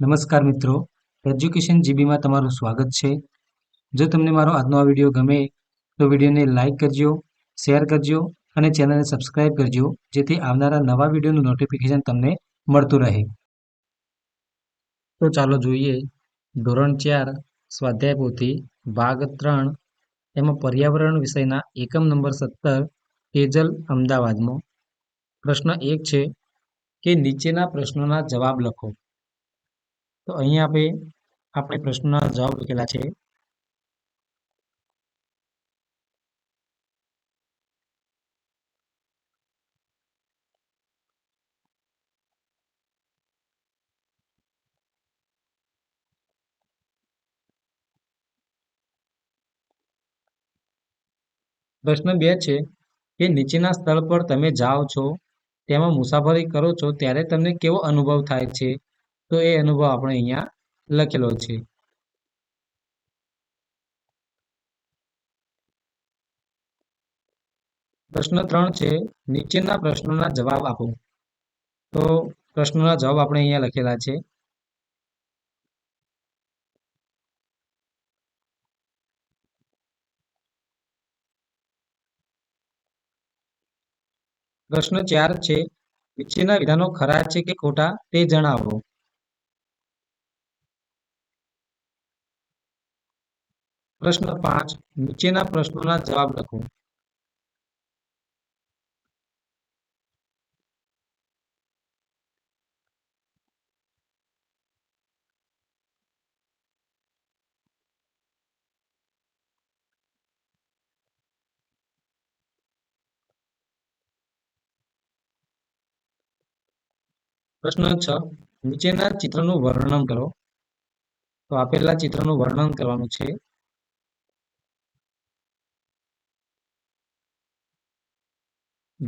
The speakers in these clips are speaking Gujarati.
નમસ્કાર મિત્રો. એજ્યુકેશન જીબીમાં તમારું સ્વાગત છે. જો તમને મારો આજનો આ વીડિયો ગમે, તો વિડીયોને લાઇક કરજો શેર કરજો અને ચેનલને સબસ્ક્રાઇબ કરજો, જેથી આવનારા નવા વિડીયોનું નોટિફિકેશન તમને મળતું રહે. તો ચાલો જોઈએ. ધોરણ ચાર, સ્વાધ્યાય પોથી, ભાગ ત્રણ. એમાં પર્યાવરણ વિષયના એકમ નંબર સત્તર તેજલ અમદાવાદમાં. પ્રશ્ન એક છે કે નીચેના પ્રશ્નોના જવાબ લખો. તો અહીંયા આપણે આપણે પ્રશ્નના જવાબ લખેલા છે. પ્રશ્ન બે છે કે નીચેના સ્થળ પર તમે જાઓ છો, તેમાં મુસાફરી કરો છો, ત્યારે તમને કેવો અનુભવ થાય છે? તો એ અનુભવ આપણે અહીંયા લખેલો છે. પ્રશ્ન ત્રણ છે, નીચેના પ્રશ્નોના જવાબ આપો. તો પ્રશ્નોના જવાબ આપણે અહીંયા લખેલા છે. પ્રશ્ન ચાર છે, નીચેના વિધાનો ખરા છે કે ખોટા તે જણાવો. પ્રશ્ન પાંચ, નીચેના પ્રશ્નોના જવાબ લખો. પ્રશ્ન છ, નીચેના ચિત્રનું વર્ણન કરો. તો આપેલા ચિત્રનું વર્ણન કરવાનું છે.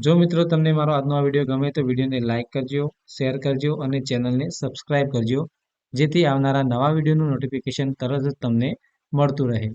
જો મિત્રો તમને મારો આજનો આ વીડિયો ગમે તો વિડીયોને લાઇક કરજો, શેર કરજો અને ચેનલને સબસ્ક્રાઇબ કરજો, જેથી આવનારા નવા વિડીયોનું નોટિફિકેશન તરત જ તમને મળતું રહે.